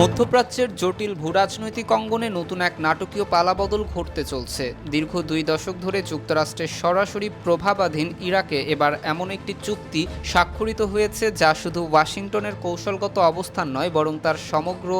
মধ্যপ্রাচ্যের জটিল ভূরাজনৈতিক অঙ্গনে নতুন এক নাটকীয় পালাবদল ঘটতে চলছে। দীর্ঘ দুই দশক ধরে যুক্তরাষ্ট্রের সরাসরি প্রভাবাধীন ইরাকে এবার এমন একটি চুক্তি স্বাক্ষরিত হয়েছে যা শুধু ওয়াশিংটনের কৌশলগত অবস্থান নয়, বরং তার সমগ্র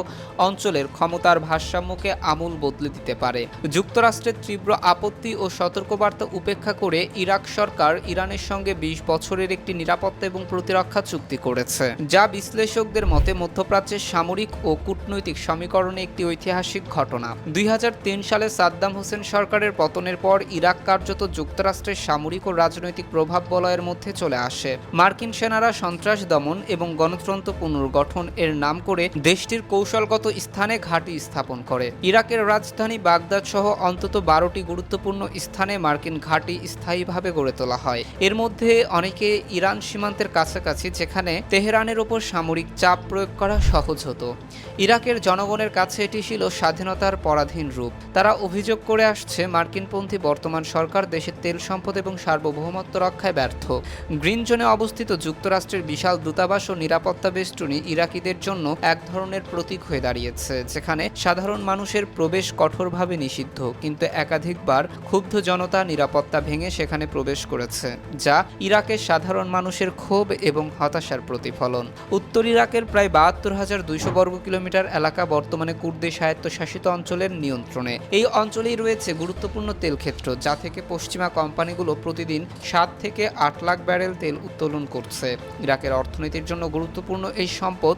অঞ্চলের ক্ষমতার ভারসাম্যকে আমূল বদলে দিতে পারে। যুক্তরাষ্ট্রের তীব্র আপত্তি ও সতর্কবার্তা উপেক্ষা করে ইরাক সরকার ইরানের সঙ্গে বিশ বছরের একটি নিরাপত্তা এবং প্রতিরক্ষা চুক্তি করেছে, যা বিশ্লেষকদের মতে মধ্যপ্রাচ্যের সামরিক ও কূটনৈতিক সমীকরণে একটি ঐতিহাসিক ঘটনা। দুই হাজার তিন সালে সাদ্দাম হোসেন সরকারের পতনের পর ইরাক কার্যত যুক্তরাষ্ট্রের সামরিক ও রাজনৈতিক প্রভাব বলয়ের মধ্যে চলে আসে। মার্কিন সেনারা সন্ত্রাস দমন এবং গণতন্ত্র পুনর্গঠন এর নাম করে দেশটির কৌশলগত স্থানে ঘাঁটি স্থাপন করে। ইরাকের রাজধানী বাগদাদ সহ অন্তত বারোটি গুরুত্বপূর্ণ স্থানে মার্কিন ঘাঁটি স্থায়ীভাবে গড়ে তোলা হয়। এর মধ্যে অনেকে ইরান সীমান্তের কাছাকাছি, যেখানে তেহরানের ওপর সামরিক চাপ প্রয়োগ করা সহজ হতো। ইরাকের জনগণের কাছে এটি ছিল স্বাধীনতার পরাধীন রূপ। তারা অভিযোগ করে আসছে, মার্কিনপন্থী বর্তমান সরকার দেশের তেল সম্পদ এবং সার্বভৌমত্ব রক্ষায় ব্যর্থ। গ্রিন জোনে অবস্থিত যুক্তরাষ্ট্রের বিশাল দূতাবাস ও নিরাপত্তা বেষ্টনী ইরাকিদের জন্য এক ধরনের প্রতীক হয়ে দাঁড়িয়েছে, যেখানে সাধারণ মানুষের প্রবেশ কঠোরভাবে নিষিদ্ধ, কিন্তু একাধিকবার ক্ষুব্ধ জনতা নিরাপত্তা ভেঙে সেখানে প্রবেশ করেছে, যা ইরাকের সাধারণ মানুষের ক্ষোভ এবং হতাশার প্রতিফলন। উত্তর ইরাকের প্রায় বাহাত্তর হাজার দুইশো বর্গ কিলোমিটার এলাকা বর্তমানে কুর্দি স্বায়ত্তশাসিত অঞ্চলের নিয়ন্ত্রণে। এই অঞ্চলেই রয়েছে গুরুত্বপূর্ণ তেল ক্ষেত্র যা থেকে পশ্চিমা কোম্পানিগুলো প্রতিদিন সাত থেকে আট লাখ ব্যারেল তেল উত্তোলন করছে। ইরাকের অর্থনীতির জন্য গুরুত্বপূর্ণ এই সম্পদ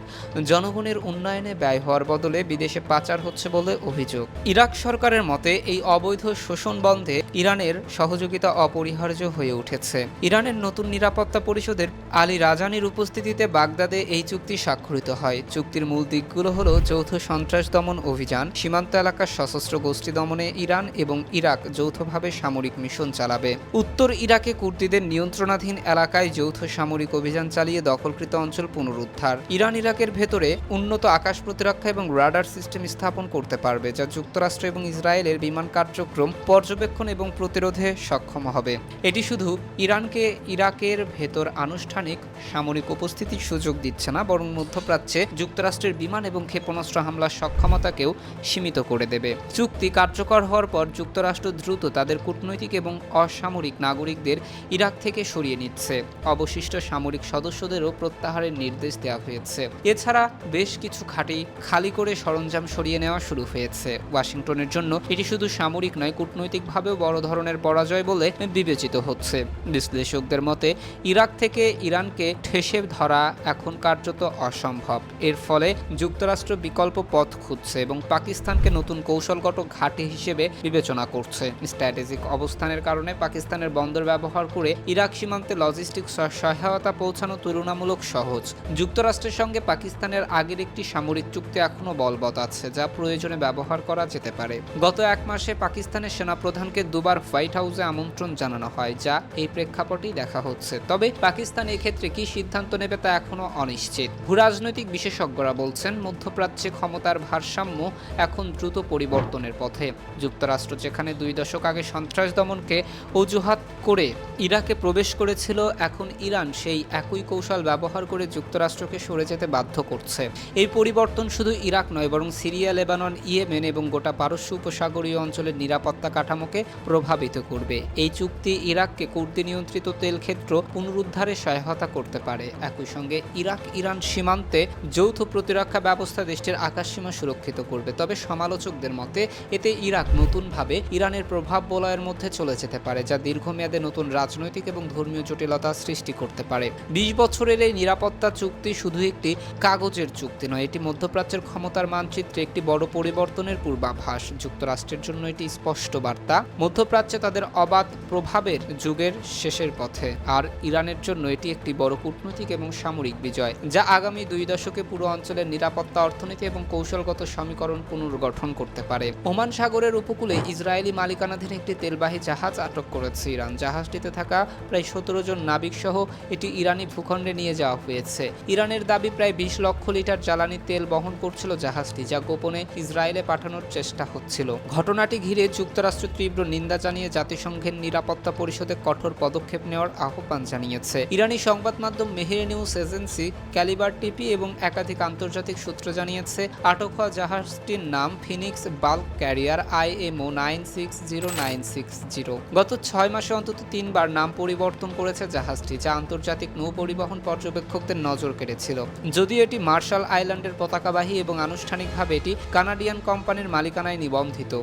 জনগণের উন্নয়নে ব্যয় হওয়ার বদলে বিদেশে পাচার হচ্ছে বলে অভিযোগ। ইরাক সরকারের মতে, এই অবৈধ শোষণ বন্ধে ইরানের সহযোগিতা অপরিহার্য হয়ে উঠেছে। ইরানের নতুন নিরাপত্তা পরিষদের আলী রাজানির উপস্থিতিতে বাগদাদে এই চুক্তি স্বাক্ষরিত হয়। চুক্তির মূল দিকগুলো হলো যৌথ সন্ত্রাস দমন অভিযান, সীমান্ত এলাকার সশস্ত্র গোষ্ঠী দমনে ইরান এবং ইরাক যৌথভাবে সামরিক মিশন চালাবে। উত্তর ইরাকে কুর্দিদের নিয়ন্ত্রণাধীন এলাকায় যৌথ সামরিক অভিযান চালিয়ে দখলকৃত অঞ্চল পুনরুদ্ধার। ইরান ইরাকের ভেতরে উন্নত আকাশ প্রতিরক্ষা এবং রাডার সিস্টেম স্থাপন করতে পারবে, যা যুক্তরাষ্ট্র এবং ইসরায়েলের বিমান কার্যক্রম, পর্যবেক্ষণ এবং প্রতিরোধে সক্ষম হবে। এটি শুধু ইরানকে, ইরাকের ভেতর আনুষ্ঠানিক সামরিক উপস্থিতির সুযোগ দিচ্ছে না, বরং মধ্যপ্রাচ্যে যুক্তরাষ্ট্রের বিমান এবং ক্ষেপণাস্ত্র হামলার সক্ষমতাকেও সীমিত করে দেবে। চুক্তি কার্যকর হওয়ার পর যুক্তরাষ্ট্র দ্রুত তাদের কূটনৈতিক এবং অসামরিক নাগরিকদের ইরাক থেকে সরিয়ে নিচ্ছে। অবশিষ্ট সামরিক সদস্যদেরও প্রত্যাহারের নির্দেশ দেওয়া হয়েছে। এছাড়া বেশ কিছু খাঁটি খালি করে সরঞ্জাম সরিয়ে নেওয়া শুরু হয়েছে। ওয়াশিংটনের জন্য এটি শুধু সামরিক নয়, কূটনৈতিকভাবেও বড় ধরনের পরাজয় বলে বিবেচিত হচ্ছে। বিশ্লেষকদের মতে, ইরাক থেকে ইরানকে ঠেসে ধরা এখন কার্যত অসম্ভব। এর ফলে যুক্তরাষ্ট্র বিকল্প পথ খুঁজছে এবং পাকিস্তানকে নতুন কৌশলগত ঘাঁটি হিসেবে বিবেচনা করছে। স্ট্র্যাটেজিক অবস্থানের কারণে পাকিস্তানের বন্দর ব্যবহার করে ইরাক সীমান্তে লজিস্টিক সহায়তা পৌঁছানো তুলনামূলক সহজ। যুক্তরাষ্ট্রের সঙ্গে পাকিস্তানের আগের একটি সামরিক চুক্তি এখনও বলবৎ আছে, যা প্রয়োজনে ব্যবহার করা যেতে পারে। গত এক মাসে পাকিস্তানের সেনাপ্রধানকে দুবার হোয়াইট হাউসে আমন্ত্রণ জানানো হয়, যা এই প্রেক্ষাপটেই দেখা হচ্ছে। তবে পাকিস্তান এক্ষেত্রে কি সিদ্ধান্ত নেবে তা এখনও অনিশ্চিত। ভূরাজনৈতিক বিশেষজ্ঞরা বলছেন মধ্যপ্রাচ্যে ক্ষমতার ভারসাম্য এখন দ্রুত পরিবর্তনের পথে। যুক্তরাষ্ট্র যেখানে দুই দশক আগে সন্ত্রাস দমনকে অজুহাত করে ইরাকে প্রবেশ করেছিল, এখন ইরান সেই একই কৌশল ব্যবহার করে যুক্তরাষ্ট্রকে সরে যেতে বাধ্য করছে। এই পরিবর্তন শুধু ইরাক নয়, বরং সিরিয়া, লেবানন, ইয়েমেন এবং গোটা পারস্য উপসাগরীয় অঞ্চলের নিরাপত্তা কাঠামোকে প্রভাবিত করবে। এই চুক্তি ইরাককে কুর্দি নিয়ন্ত্রিত তেল ক্ষেত্র পুনরুদ্ধারে সহায়তা করতে পারে। একই সঙ্গে ইরাক ইরান সীমান্তে যৌথ প্রতিরক্ষা ব্যবস্থা দেশটির আকাশসীমা সুরক্ষিত করবে। তবে সমালোচকদের মতে, এতে ইরাক নতুনভাবে ইরানের প্রভাব বলয়ের মধ্যে চলে যেতে পারে, যা দীর্ঘমেয়াদে নতুন রাজনৈতিক এবং ধর্মীয় জটিলতা সৃষ্টি করতে পারে। বিশ বছরের এই নিরাপত্তা চুক্তি শুধু একটি কাগজের চুক্তি নয়, এটি মধ্যপ্রাচ্যের ক্ষমতার মানচিত্রে একটি বড় পরিবর্তনের পূর্বাভাস। যুক্তরাষ্ট্রের জন্য এটি স্পষ্ট বার্তা। মধ্যপ্রাচ্যে তাদের অবাধ প্রভাবের যুগের শেষের পথে, আর ইরানের জন্য এটি একটি বড় কূটনৈতিক এবং সামরিক বিজয়, যা আগামী দুই দশকে পুরো অঞ্চলের নিরাপত্তা অর্থনীতি এবং কৌশলগত সমীকরণ পুনর্গঠন করতে পারে। ওমান সাগরের উপকূলে ইসরায়েলি মালিকানাধীন একটি তেলবাহী জাহাজ আটক করেছে। ইরান জাহাজটিতে থাকা প্রায় সতেরো জন নাবিক সহ এটি ইরানি ভূখণ্ডে নিয়ে যাওয়া হয়েছে। ইরানের দাবি প্রায় বিশ লক্ষ লিটার জ্বালানি তেল বহন করছিল জাহাজটি, যা গোপনে ইসরায়েলে পাঠানোর চেষ্টা হচ্ছিল। ঘটনাটি ঘিরে যুক্তরাষ্ট্র তীব্র নিন্দা জানিয়ে জাতিসংঘের নিরাপত্তা পরিষদে কঠোর পদক্ষেপ নেওয়ার আহ্বান জানিয়েছে। ইরানি সংবাদ মাধ্যম Mehr news agency calibre TP এবং একাধিক আন্তর্জাতিক সূত্র যুক্তরাষ্ট্র জানিয়েছে, আটক হওয়া জাহাজটির নাম Phoenix bulk carrier I IMO nine six zero nine six zero. গত ছয় মাসে অন্তত তিনবার নাম পরিবর্তন করেছে জাহাজটি, যা আন্তর্জাতিক নৌ পরিবহন পর্যবেক্ষকদের নজর কেড়েছিল। যদি এটি মার্শাল আইল্যান্ডের পতাকাবাহী এবং আনুষ্ঠানিকভাবে এটি কানাডিয়ান কোম্পানির মালিকানায় নিবন্ধিত।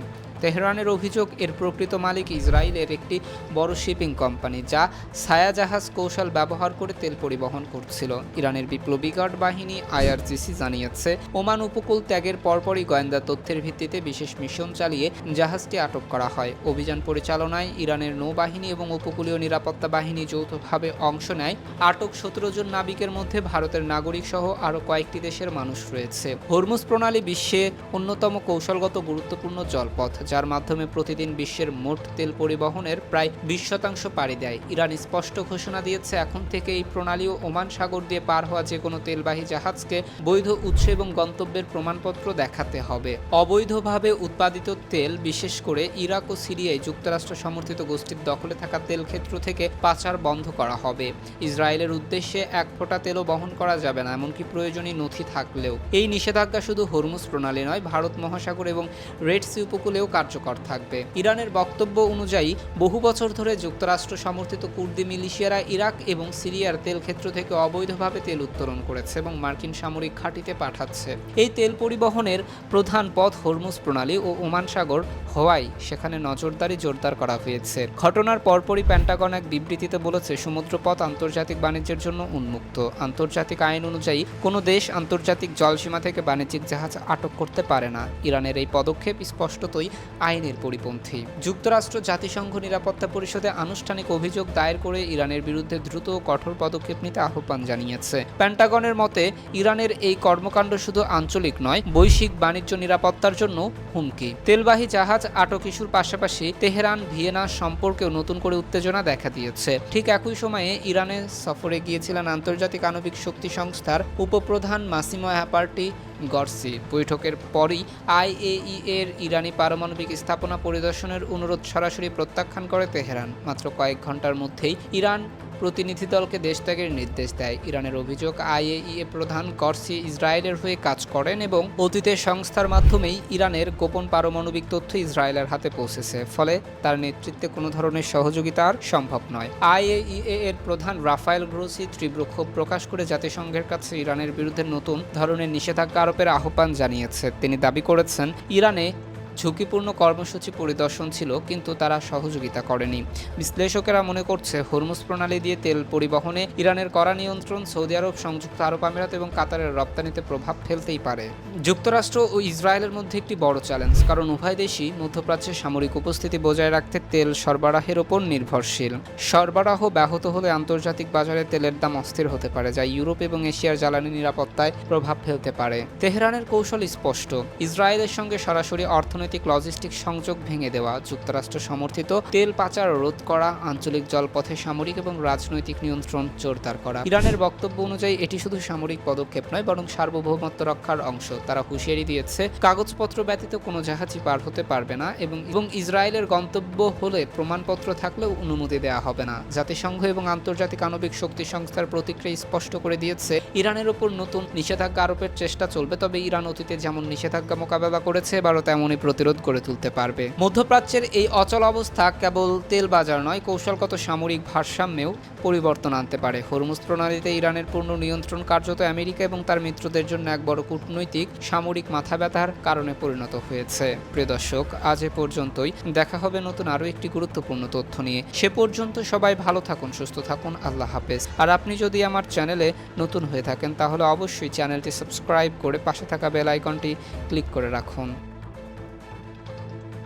তেহরানের অভিযোগ, এর প্রকৃত মালিক ইসরায়েলের একটি বড় শিপিং কোম্পানি যা ছায়া জাহাজ কৌশল ব্যবহার করে তেল পরিবহন করছিল। ইরানের বিপ্লবী গার্ড বাহিনী আইআরজিসি জানিয়েছে, ওমান উপকূল ত্যাগের পরপরই গোয়েন্দা তথ্যের ভিত্তিতে বিশেষ মিশন চালিয়ে জাহাজটি আটক করা হয়। অভিযান পরিচালনায় ইরানের নৌবাহিনী এবং উপকূলীয় নিরাপত্তা বাহিনী যৌথভাবে অংশ নেয়। আটক সতেরো জন নাবিকের মধ্যে ভারতের নাগরিক সহ আরও কয়েকটি দেশের মানুষ রয়েছে। হরমুজ প্রণালী বিশ্বে অন্যতম কৌশলগত গুরুত্বপূর্ণ জলপথ যার মাধ্যমে প্রতিদিন বিশ্বের মোট তেল পরিবহনের প্রায় বিশ শতাংশ পাড়ি দেয়। ইরান স্পষ্ট ঘোষণা দিয়েছে, এখন থেকে এই প্রণালী ও ওমান সাগর দিয়ে পার হওয়া যে কোনো তেলবাহী জাহাজকে বৈধ উৎস এবং গন্তব্যের প্রমাণপত্র দেখাতে হবে। অবৈধভাবে উৎপাদিত তেল, বিশেষ করে ইরাক ও সিরিয়ায় যুক্তরাষ্ট্র সমর্থিত গোষ্ঠীর দখলে থাকা তেল ক্ষেত্র থেকে পাচার বন্ধ করা হবে। ইসরায়েলের উদ্দেশ্যে এক ফোঁটা তেলও বহন করা যাবে না, এমনকি প্রয়োজনীয় নথি থাকলেও। এই নিষেধাজ্ঞা শুধু হরমুজ প্রণালী নয়, ভারত মহাসাগর এবং রেড সি উপকূলেও কার্যকর থাকবে। ইরানের বক্তব্য অনুযায়ী, বহু বছর ধরে যুক্তরাষ্ট্র সমর্থিত কুর্দি মিলিশিয়ারা ইরাক এবং সিরিয়ার তেল ক্ষেত্র থেকে অবৈধভাবে তেল উত্তোলন করেছে এবং মার্কিন সামরিক ঘাঁটিতে পাঠাচ্ছে। এই তেল পরিবহনের প্রধান পথ হরমুজ প্রণালী ও ওমান সাগর হওয়ায় সেখানে নজরদারি জোরদার করা হয়েছে। ঘটনার পরপরই প্যান্টাগন এক বিবৃতিতে বলেছে, সমুদ্রপথ আন্তর্জাতিক বাণিজ্যের জন্য উন্মুক্ত। আন্তর্জাতিক আইন অনুযায়ী, কোনো দেশ আন্তর্জাতিক জলসীমা থেকে বাণিজ্যিক জাহাজ আটক করতে পারে না। ইরানের এই পদক্ষেপ স্পষ্টতই আইনের পরিপন্থী। যুক্তরাষ্ট্র জাতিসংঘ নিরাপত্তা পরিষদে আনুষ্ঠানিক অভিযোগ দায়ের করে ইরানের বিরুদ্ধে দ্রুত কঠোর পদক্ষেপ নিতে আহ্বান জানিয়েছে। প্যান্টাগনের মতে, ইরানের এই কর্মকাণ্ড শুধু আঞ্চলিক নয়, বৈশ্বিক বাণিজ্য নিরাপত্তার জন্য হুমকি। তেলবাহী জাহাজ আটক ইস্যুর পাশাপাশি তেহরান, ভিয়েনা সম্পর্কেও নতুন করে উত্তেজনা দেখা দিয়েছে। ঠিক একই সময়ে ইরানে সফরে গিয়েছিলেন আন্তর্জাতিক আণবিক শক্তি সংস্থার উপপ্রধান মাসিমো হ্যাপার্টি গর্সি বৈঠকের পরই আইএই এর ইরানি পারমাণবিক স্থাপনা পরিদর্শনের অনুরোধ সরাসরি প্রত্যাখ্যান করে তেহরান। মাত্র কয়েক ঘণ্টার মধ্যেই ইরান প্রতিনিধি দলকে দেশ ত্যাগের নির্দেশ দেয়। ইরানের অভিযোগ, আইএইএ প্রধান করসি ইসরায়েলের হয়ে কাজ করেন এবং অতীতের সংস্থার মাধ্যমেই ইরানের গোপন পারমাণবিক তথ্য ইসরায়েলের হাতে পৌঁছেছে। ফলে তার নেতৃত্বে কোনো ধরনের সহযোগিতা আর সম্ভব নয়। আইএইএ এর প্রধান রাফায়েল গ্রোসি তীব্র ক্ষোভ প্রকাশ করে জাতিসংঘের কাছে ইরানের বিরুদ্ধে নতুন ধরনের নিষেধাজ্ঞা আরোপের আহ্বান জানিয়েছে। তিনি দাবি করেছেন, ইরানে ঝুঁকিপূর্ণ কর্মসূচি পরিদর্শন ছিল, কিন্তু তারা সহযোগিতা করেনি। বিশ্লেষকেরা মনে করছে হরমুজ প্রণালী দিয়ে তেল পরিবহনে ইরানের কড়া নিয়ন্ত্রণ সৌদি আরব, সংযুক্ত আরব আমিরাত এবং কাতারের রপ্তানিতে প্রভাব ফেলতেই পারে। যুক্তরাষ্ট্র ও ইসরায়েলের মধ্যে একটি বড় চ্যালেঞ্জ, কারণ উভয় দেশই মধ্যপ্রাচ্যে সামরিক উপস্থিতি বজায় রাখতে তেল সরবরাহের ওপর নির্ভরশীল। সরবরাহ ব্যাহত হলে আন্তর্জাতিক বাজারে তেলের দাম অস্থির হতে পারে, যা ইউরোপ এবং এশিয়ার জ্বালানি নিরাপত্তায় প্রভাব ফেলতে পারে। তেহরানের কৌশল স্পষ্ট, ইসরায়েলের সঙ্গে সরাসরি অর্থনৈতিক লজিস্টিক সংযোগ ভেঙে দেওয়া, যুক্তরাষ্ট্র সমর্থিত তেল পাচার রোধ করা, আঞ্চলিক জলপথে সামরিক এবং রাজনৈতিক নিয়ন্ত্রণ জোরদার করা। ইরানের বক্তব্য অনুযায়ী, এটি শুধু সামরিক পদক্ষেপ নয়, বরং সার্বভৌমত্ব রক্ষার অংশ। তারা হুঁশিয়ারি দিয়েছে, কাগজপত্র ব্যতীত কোনো জাহাজই পার হতে পারবে না এবং এবং ইসরায়েলের গন্তব্য হলে প্রমাণপত্র থাকলেও অনুমতি দেওয়া হবে না। জাতিসংঘ এবং আন্তর্জাতিক আণবিক শক্তি সংস্থার প্রতিক্রিয়া স্পষ্ট করে দিয়েছে, ইরানের ওপর নতুন নিষেধাজ্ঞা আরোপের চেষ্টা চলবে, তবে ইরান অতীতে যেমন নিষেধাজ্ঞা মোকাবেলা করেছে, এবারও তেমনই প্রতিরোধ করে তুলতে পারবে। মধ্যপ্রাচ্যের এই অচল অবস্থা কেবল তেল বাজার নয়, কৌশলগত সামরিক ভারসাম্যেও পরিবর্তন আনতে পারে। হরমুজ প্রণালীতে ইরানের পূর্ণ নিয়ন্ত্রণ কার্যত আমেরিকা এবং তার মিত্রদের জন্য এক বড় কূটনৈতিক, সামরিক মাথা ব্যথার কারণে পরিণত হয়েছে। প্রিয় দর্শক, আজ এ পর্যন্তই। দেখা হবে নতুন আরও একটি গুরুত্বপূর্ণ তথ্য নিয়ে। সে পর্যন্ত সবাই ভালো থাকুন, সুস্থ থাকুন, আল্লাহ হাফেজ। আর আপনি যদি আমার চ্যানেলে নতুন হয়ে থাকেন, তাহলে অবশ্যই চ্যানেলটি সাবস্ক্রাইব করে পাশে থাকা বেল আইকনটি ক্লিক করে রাখুন।